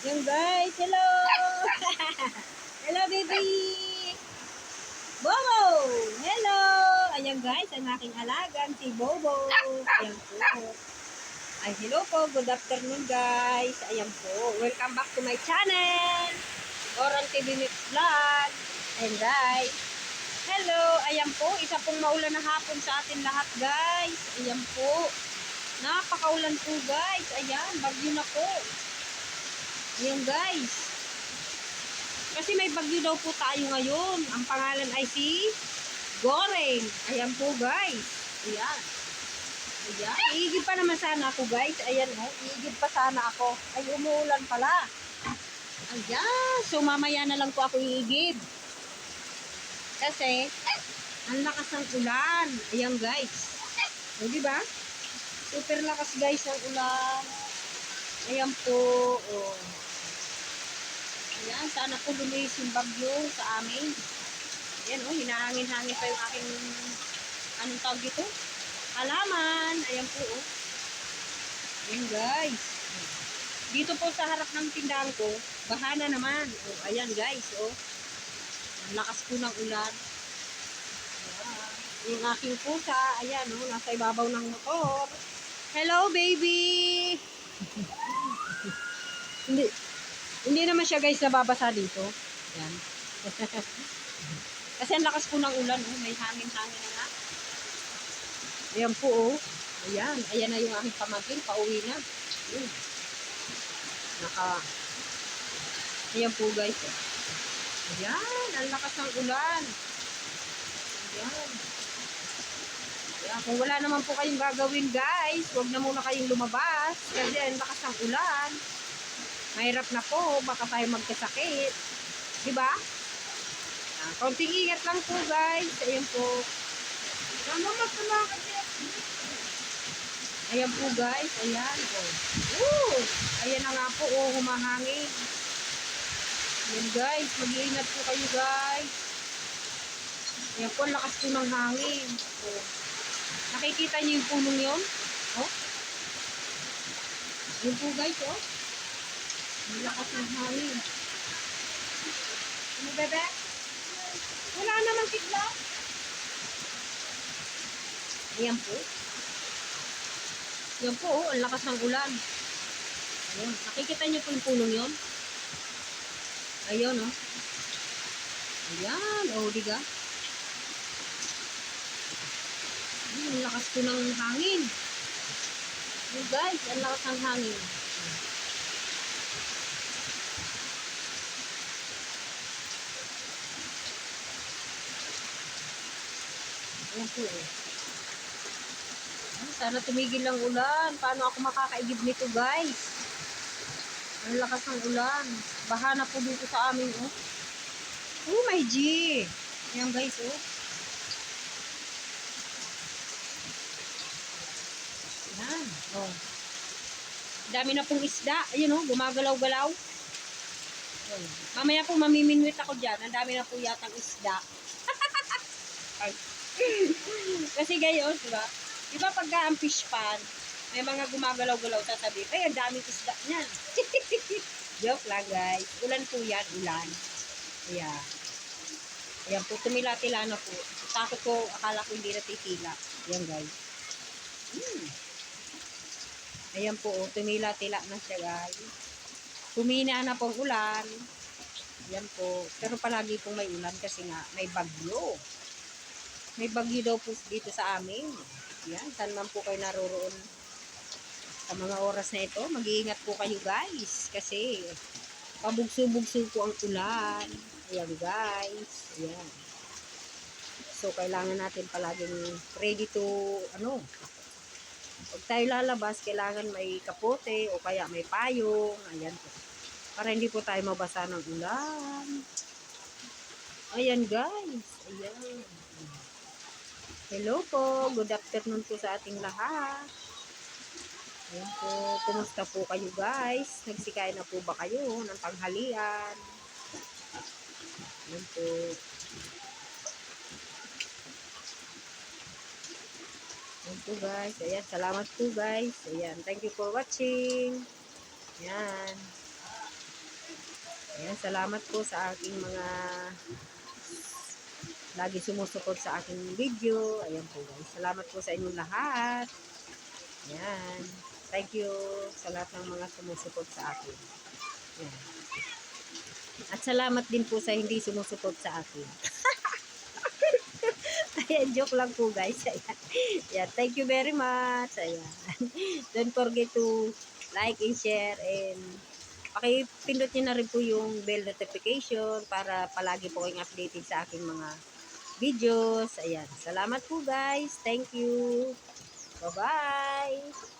Yung guys, hello! hello, baby! Bobo! Hello! Ayan guys, ang aking alagang si Bobo. Ayan po. Ay, hello po. Good afternoon guys. Ayan po. Welcome back to my channel. Oran TV Vlog. Ayan guys. Hello! Ayan po. Isa pong maulan na hapon sa atin lahat guys. Ayan po. Napakaulan po guys. Ayan, bagyo na po. Ayan guys. Kasi may bagyo daw po tayo ngayon. Ang pangalan ay si Goreng. Ayan po guys. Ayan. Ayan. Iigib pa naman sana ako guys. Ayan oh. Iigib pa sana ako. Ay umuulan pala. Ayan. So mamaya na lang po ako iigib. Kasi ang lakas ng ulan. Ayan guys. O di ba? Super lakas guys ng ulan. Ayan po. Oh. Ayan, sana po lumis yung bagyo sa amin. Ayan, oh, hinahangin-hangin pa yung aking, anong tawag dito? Halaman. Ayan po, oh. Ayan, guys. Dito po sa harap ng tindahan ko, bahana naman. Oh, ayan, guys, oh. Ang lakas po ng ulan. Ayan. Yung aking pusa, ayan, oh, nasa ibabaw ng motor. Hello, baby! Hindi, hindi naman siya guys nababasa dito. Yan. Kasi ang lakas po ng ulan, oh. may hangin-hangin na nga. Ayan po, oh. Ayan, ayan na yung aking pamagin, pauwi na. Naka, ayan po guys. oh. Ayan, ang lakas ng ulan. Ayan. Ayan, kung wala naman po kayong gagawin guys, huwag na muna kayong lumabas. Kasi ang lakas ng ulan. Mahirap na po, baka tayo magkasakit. Di ba? Ah, konting ingat lang po guys. Ayan po. Ayan po guys. Ayan. Oh. Woo! Ayan na nga po. Oh, humahangin. Ayan guys. Mag-iingat po kayo guys. Ayan po. Lakas po ng hangin. Oh. Nakikita niyo yung punong yun? Oh. Ayan po guys. Oh. Ang lakas ng hangin. Ano, bebe? Wala naman sigla. Ayan po. Ayan po, oh, ang lakas ng ulan. Ayan. Nakikita niyo po yung punong yun? Ayun, oh. Ayan, oh, diga. Ayan, ang lakas po ng hangin. Ayan, guys, ang lakas ng hangin. Ayan po eh. Sana tumigil ang ulan. Paano ako makakaigib nito guys? Ang lakas ng ulan. Baha na po dito sa amin oh. Oh my G. Ayan guys oh. Ayan. Oh. Dami na pong isda. Ayun oh, gumagalaw-galaw. Ayun. Mamaya po mamiminwit ako dyan. Ang dami na po yatang isda. Kasi gayon, di ba? Di ba pagka ang fish pan, may mga gumagalaw-galaw sasabi, ay, ang daming isda niyan. Joke lang, guys. Ulan po yan, ulan. Ayan. Ayan po, tumila-tila na po. Takot ko, akala ko hindi na titila. Ayan, guys. Hmm. Ayan po, oh, tumila-tila na siya, guys. Humina na po ang ulan. Ayan po. Pero palagi pong may ulan kasi nga may bagyo. May bagyo daw po dito sa amin. Yan, saan man po kayo naroroon sa mga oras na ito. Mag-iingat po kayo guys. Kasi pabugso-bugso po ang ulan. Ayan guys. Ayan. So, kailangan natin palaging ready to, ano, pag tayo lalabas, kailangan may kapote o kaya may payong. Ayan po. Para hindi po tayo mabasa ng ulan. Ayan guys. Ayan. Hello po. Good afternoon po sa ating lahat. Ayan po. Kumusta po kayo guys? Nagsikain na po ba kayo ng tanghalian? Ayan po. Po guys. Ayan. Salamat po guys. Ayan. Thank you for watching. Ayan. Ayan, salamat po sa aking mga lagi sumusuport sa aking video. Ayan po guys. Salamat po sa inyong lahat. Ayan. Thank you sa lahat ng mga sumusuport sa akin. Ayan. At salamat din po sa hindi sumusuport sa akin. Ayan, joke lang po guys. Ayan. Ayan, thank you very much. Ayan. Don't forget to like and share and pakipindot nyo na rin po yung bell notification para palagi po kayong updated sa aking mga videos. Ayan. Salamat po guys. Thank you. Bye-bye.